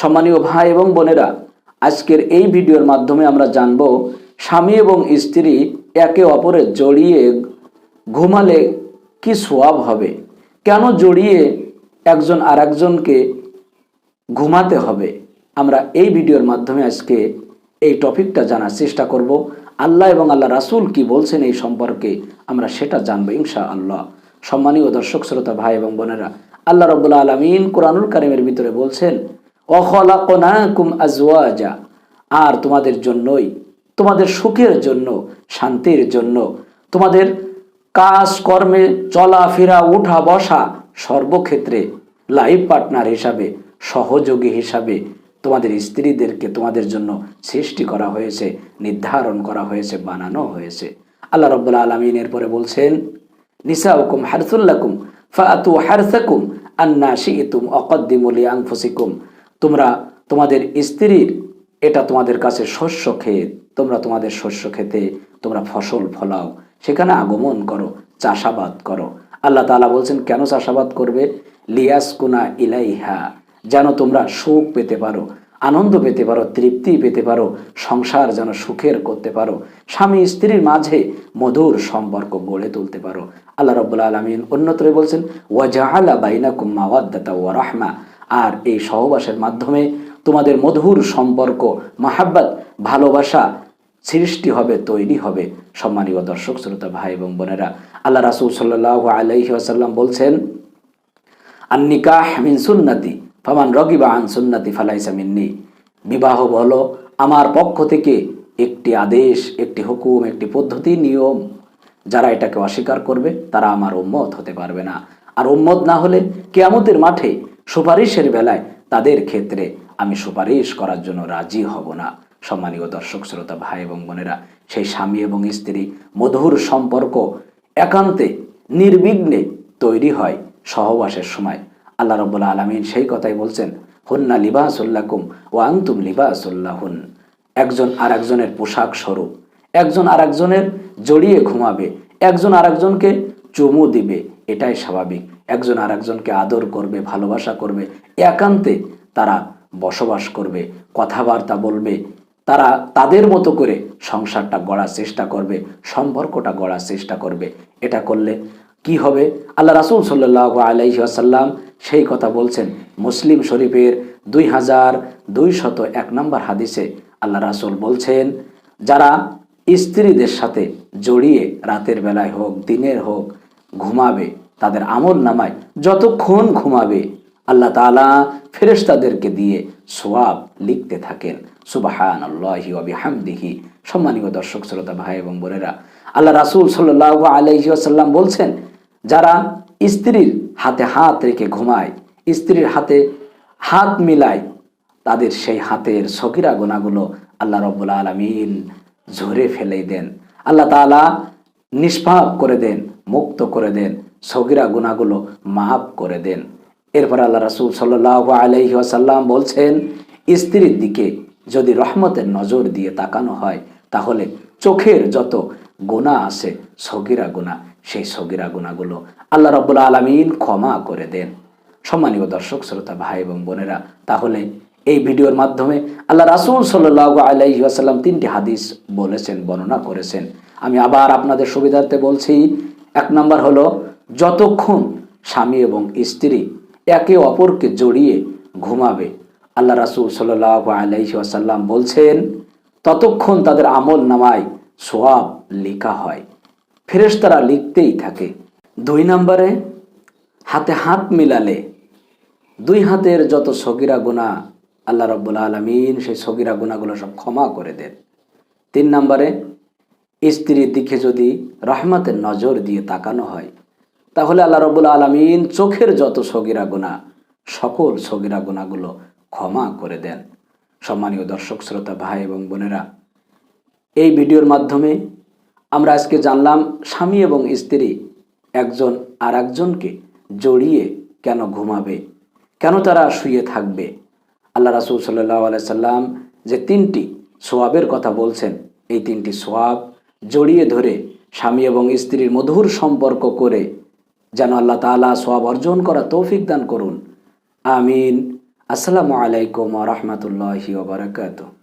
সম্মানীয় ভাই এবং বোনেরা, আজকের এই ভিডিওর মাধ্যমে আমরা জানব, স্বামী এবং স্ত্রী একে অপরের জড়িয়ে ঘুমালে কি সোয়াব হবে? কেন জড়িয়ে একজন আর একজনকে ঘুমাতে হবে? আমরা এই ভিডিওর মাধ্যমে আজকে এই টপিকটা জানার চেষ্টা করব। আল্লাহ এবং আল্লাহ রাসূল কি বলছেন এই সম্পর্কে আমরা সেটা জানব ইনশা আল্লাহ সম্মানীয় দর্শক, শ্রোতা, ভাই এবং বোনেরা, আল্লাহ রব্বুল্লা আলমিন কোরআনুল কারিমের ভিতরে বলছেন অখলাকুম আজওয়াজা, আর তোমাদের জন্যই, তোমাদের সুখের জন্য, শান্তির জন্য, তোমাদের কাজ কর্মে চলাফেরা উঠা বসা সর্বক্ষেত্রে লাইফ পার্টনার হিসাবে, সহযোগী হিসাবে তোমাদের স্ত্রীদেরকে তোমাদের জন্য সৃষ্টি করা হয়েছে, নির্ধারণ করা হয়েছে, বানানো হয়েছে। আল্লাহ রব্বুল্লা আলমিন এরপরে বলছেন নিসা হুকুম হারসুল্লাকুম ফাতু হারসাকুম, আন্না শিতুম অকদ্দিমুলি আংফুসিকুম তোমরা তোমাদের স্ত্রীর, এটা তোমাদের কাছে শস্য খেয়ে তোমরা তোমাদের শস্য খেতে তোমরা ফসল ফলাও। সেখানে আগমন করো, চাষাবাদ করো। আল্লাহ তাআলা বলছেন, কেন চাষাবাদ করবে? লিয়াসকুনা ইলাইহা, যেন তোমরা সুখ পেতে পারো, আনন্দ পেতে পারো, তৃপ্তি পেতে পারো, সংসার যেন সুখের করতে পারো, স্বামী স্ত্রীর মাঝে মধুর সম্পর্ক গড়ে তুলতে পারো। আল্লাহ রব্বুল আলমিন অন্যত্র বলছেন ওয়াজাহালা বাইনাকুম মাওয়াদ্দাতা ওয়া রাহমা। আর এই সহবাসের মাধ্যমে তোমাদের মধুর সম্পর্ক, মাহাব্বাত, ভালোবাসা সৃষ্টি হবে, তৈরি হবে। সম্মানীয় দর্শক, শ্রোতা, ভাই এবং বোনেরা, আল্লাহ রাসূল সাল্লাল্লাহু আলাইহি ওয়াসাল্লাম বলছেন আন নিকাহ মিন সুন্নতি, ফামান রগিবা আন সুন্নতি ফালাইসা মিন্নি। বিবাহ বলো, আমার পক্ষ থেকে একটি আদেশ, একটি হুকুম, একটি পদ্ধতি, নিয়ম, যারা এটাকে অস্বীকার করবে, তারা আমার উম্মত হতে পারবে না। আর উম্মত না হলে কেয়ামতের মাঠে সুপারিশের বেলায় তাদের ক্ষেত্রে আমি সুপারিশ করার জন্য রাজি হব না। সম্মানীয় দর্শক, শ্রোতা, ভাই এবং বোনেরা, সেই স্বামী এবং স্ত্রী মধুর সম্পর্ক একান্তে নির্বিঘ্নে তৈরি হয় সহবাসের সময়। আল্লাহ রব্বুল্লা আলমিন সেই কথাই বলছেন, হুন্না লিবাসুল্লাকুম ও আংতুম লিবাসুল্লাহুন একজন আর একজনের পোশাক স্বরূপ, একজন আর একজনের জড়িয়ে ঘুমাবে, একজন আর একজনকে চুমু দিবে, এটাই স্বাভাবিক। একজন আর একজনকে আদর করবে, ভালোবাসা করবে, একান্তে তারা বসবাস করবে, কথাবার্তা বলবে, তারা তাদের মতো করে সংসারটা গড়ার চেষ্টা করবে, সম্পর্কটা গড়ার চেষ্টা করবে। এটা করলে কি হবে? আল্লাহ রাসুল সাল্লাহ আলাইসাল্লাম সেই কথা বলছেন, মুসলিম শরীফের দুই হাজার দুই শত এক নম্বর হাদিসে আল্লাহ রাসুল বলছেন, যারা স্ত্রীদের সাথে জড়িয়ে রাতের বেলায় হোক, দিনের হোক, ঘুমাবে তাদের আমল নামায় যতক্ষণ ঘুমাবে, আল্লাহ তালা ফেরেশতাদেরকে দিয়ে সোয়াব লিখতে থাকেন। সুবাহান আল্লাহি সম্মানীয় দর্শক, শ্রোতা, ভাই এবং বোনেরা, আল্লাহ রাসুল সাল্লাহ আলাইহি আসাল্লাম বলছেন, যারা স্ত্রীর হাতে হাত রেখে ঘুমায়, স্ত্রীর হাতে হাত মিলায়, তাদের সেই হাতের সকিরা গোনাগুলো আল্লাহ রব্বুল আলমিন ঝরে ফেলে দেন। আল্লাহ তালা নিষ্পাপ করে দেন, মুক্ত করে দেন। সগিরা গুণাগুলো মাফ করে দেন। এরপর আল্লাহ রাসুল সাল্লাহ আলহি আসাল্লাম বলছেন, স্ত্রীর দিকে যদি রহমতের নজর দিয়ে তাকানো হয়, তাহলে চোখের যত গুণা আছে, সগিরা গুণা, সেই সগিরা গুণাগুলো আল্লাহ রব্বুল আলমিন ক্ষমা করে দেন। সম্মানীয় দর্শক, শ্রোতা, ভাই এবং বোনেরা, তাহলে এই ভিডিওর মাধ্যমে আল্লাহ রাসুল সাল্লাহ আলাইহি আসাল্লাম তিনটি হাদিস বলেছেন, বর্ণনা করেছেন। আমি আবার আপনাদের সুবিধার্থে বলছি, এক নম্বর হলো যতক্ষণ স্বামী এবং স্ত্রী একে অপরকে জড়িয়ে ঘুমাবে, আল্লাহ রাসুল সাল্লাহ আলাইহি আসাল্লাম বলছেন, ততক্ষণ তাদের আমল নামায় সোয়াব লেখা হয়। ফেরেশতারা লিখতেই থাকে। দুই নম্বরে, হাতে হাত মিলালে দুই হাতের যত সগিরা গুণা আল্লাহ রব্বুল আলমিন সেই সগিরা গুণাগুলো সব ক্ষমা করে দেন। তিন নম্বরে, স্ত্রীর দিকে যদি রহমতের নজর দিয়ে তাকানো হয় তাহলে আল্লাহ রব্বুল আলমিন চোখের যত সগিরা গুণা সকল সগিরা গুণাগুলো ক্ষমা করে দেন। সম্মানীয় দর্শক, শ্রোতা, ভাই এবং বোনেরা, এই ভিডিওর মাধ্যমে আমরা আজকে জানলাম স্বামী এবং স্ত্রী একজন আর একজনকে জড়িয়ে কেন ঘুমাবে, কেন তারা শুয়ে থাকবে। আল্লাহ রাসুল সাল্লাহ আলাইসাল্লাম যে তিনটি সোয়াবের কথা বলছেন, এই তিনটি সোয়াব জড়িয়ে ধরে স্বামী এবং স্ত্রীর মধুর সম্পর্ক করে যেন আল্লাহ তালা সব অর্জন করা তৌফিক দান করুন। আমিন। আসসালামু আলাইকুম রহমতুল্লাহি ওবরাকাতুহ